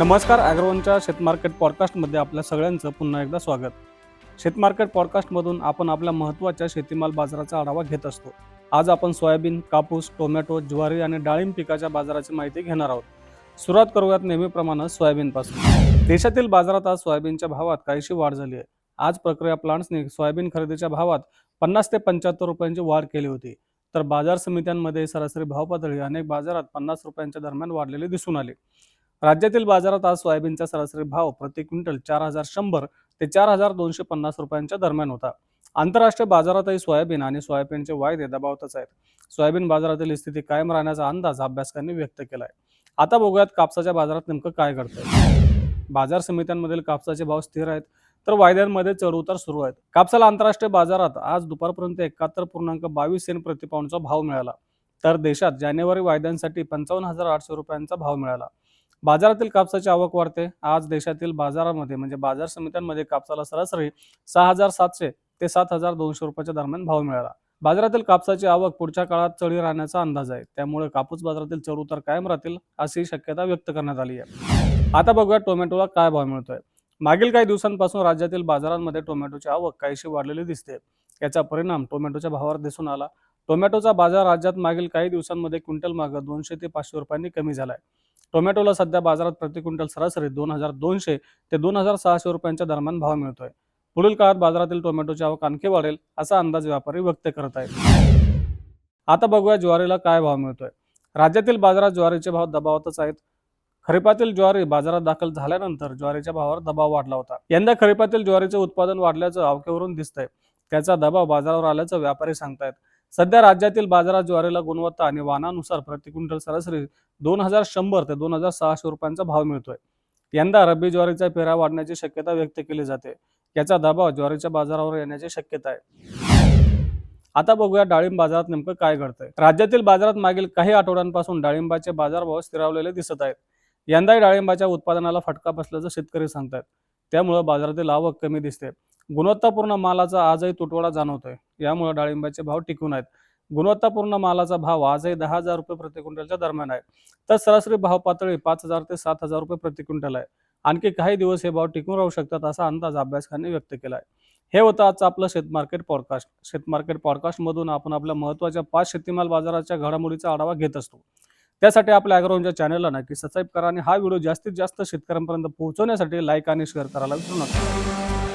नमस्कार ॲग्रोवनच्या शेतमार्केट पॉडकास्टमध्ये आपल्या सगळ्यांचं पुन्हा एकदा स्वागत. शेतमार्केट पॉडकास्टमधून आपण आपल्या महत्त्वाच्या शेतीमाल बाजाराचा आढावा घेत असतो. आज आपण सोयाबीन कापूस टोमॅटो ज्वारी आणि डाळिंब पिकाच्या बाजाराची माहिती घेणार आहोत. सुरुवात करूयात नेहमीप्रमाणे सोयाबीनपासून. देशातील बाजारात आज सोयाबीनच्या भावात काहीशी वाढ झाली आहे. आज प्रक्रिया प्लांट्सने सोयाबीन खरेदीच्या भावात पन्नास ते पंच्याहत्तर रुपयांची वाढ केली होती. तर बाजार समित्यांमध्ये सरासरी भाव पातळी अनेक बाजारात पन्नास रुपयांच्या दरम्यान वाढलेली दिसून आली. राज्यातील बाजारात आज सोयाबीनचा सरासरी भाव प्रति क्विंटल चार हजार शंभर ते चार हजार दोनशे पन्नास रुपयांच्या दरम्यान होता. आंतरराष्ट्रीय बाजारातही सोयाबीन आणि सोयाबीनचे वायदे दबावतच आहेत. सोयाबीन बाजारातील स्थिती कायम राहण्याचा अंदाज अभ्यासकांनी व्यक्त केलाय. आता बघूयात कापसाच्या बाजारात नेमकं काय घडतंय. बाजार समित्यांमधील कापसाचे भाव स्थिर आहेत तर वायद्यांमध्ये चढउतार सुरू आहेत. कापसाला आंतरराष्ट्रीय बाजारात आज दुपारपर्यंत एकाहत्तर पूर्णांक बावीस सेंट प्रतिपाऊंडचा भाव मिळाला तर देशात जानेवारी वायद्यांसाठी पंचावन्न हजार आठशे रुपयांचा भाव मिळाला. बाजारातील कापसाची आवक वाढते. आज देशातील बाजारामध्ये म्हणजे बाजार समित्यांमध्ये कापसाला सरासरी सहा हजार सातशे ते सात हजार दोनशे रुपयाच्या दरम्यान भाव मिळाला. बाजारातील कापसाची आवक पुढच्या काळात चढी राहण्याचा अंदाज आहे. त्यामुळे कापूस बाजारातील चढउतार कायम राहतील अशी शक्यता व्यक्त करण्यात आली आहे. आता बघूया टोमॅटोला काय भाव मिळतोय. मागील काही दिवसांपासून राज्यातील बाजारांमध्ये टोमॅटोची आवक काहीशी वाढलेली दिसते. याचा परिणाम टोमॅटोच्या भावावर दिसून आला. टोमॅटोचा बाजार राज्यात मागील काही दिवसांमध्ये क्विंटल मागं दोनशे ते पाचशे रुपयांनी कमी झालाय. टोमॅटोला सध्या बाजारात प्रति क्विंटल सरासरी दोन हजार दोनशे ते दोन हजार सहाशे रुपयांच्या दरम्यान भाव मिळतोय. पुढील काळात बाजारातील टोमॅटोची आवक आणखी वाढेल असा अंदाज व्यापारी व्यक्त करत आहेत. आता बघूया ज्वारीला काय भाव मिळतोय. राज्यातील बाजारात ज्वारीचे भाव दबावातच आहेत. खरीपातील ज्वारी बाजारात दाखल झाल्यानंतर ज्वारीच्या भावावर दबाव वाढला होता. यंदा खरीपातील ज्वारीचे उत्पादन वाढल्याचं अवकेवरून दिसतंय. त्याचा दबाव बाजारावर आल्याचं व्यापारी सांगतायत. सध्या राज्यातील बाजारात ज्वारीला गुणवत्ता आणि वाहनानुसार प्रति क्विंटल सरासरी दोन हजार शंभर ते दोन हजार सहाशे रुपयांचा भाव मिळतोय. यंदा रब्बी ज्वारीचा पेरा वाढण्याची शक्यता व्यक्त केली जाते. याचा दबाव ज्वारीच्या बाजारावर येण्याची शक्यता आहे. आता बघूया डाळिंब बाजारात नेमकं काय घडतंय. राज्यातील बाजारात मागील काही आठवड्यांपासून डाळिंबाचे बाजारभाव स्थिरावलेले दिसत आहेत. यंदाही डाळिंबाच्या उत्पादनाला फटका बसल्याचं शेतकरी सांगतात त्यामुळे बाजारातील आवक कमी दिसते. गुणवत्तापूर्ण मालाचा आजही तुटवडा जाणवतोय. यामुळे डाळिंबाचे भाव टिकून आहेत. गुणवत्तापूर्ण मालाचा भाव आजही दहा हजार रुपये प्रति क्विंटलच्या दरम्यान आहे. तर सरासरी भाव पातळी पाच हजार ते सात हजार रुपये प्रति क्विंटल आहे. आणखी काही दिवस हे भाव टिकून राहू शकतात असा अंदाज अभ्यासकांनी व्यक्त केला आहे हे होतं आजचं आपलं शेतमार्केट पॉडकास्ट. शेतमार्केट पॉडकास्टमधून आपण आपल्या महत्त्वाच्या पाच शेतीमाल बाजाराच्या घडामोडीचा आढावा घेत असतो. त्यासाठी आपल्या अॅग्रोनच्या चॅनलला नक्की सबस्क्राईब करा आणि हा व्हिडिओ जास्तीत जास्त शेतकऱ्यांपर्यंत पोहोचवण्यासाठी लाईक आणि शेअर करायला विसरू नका.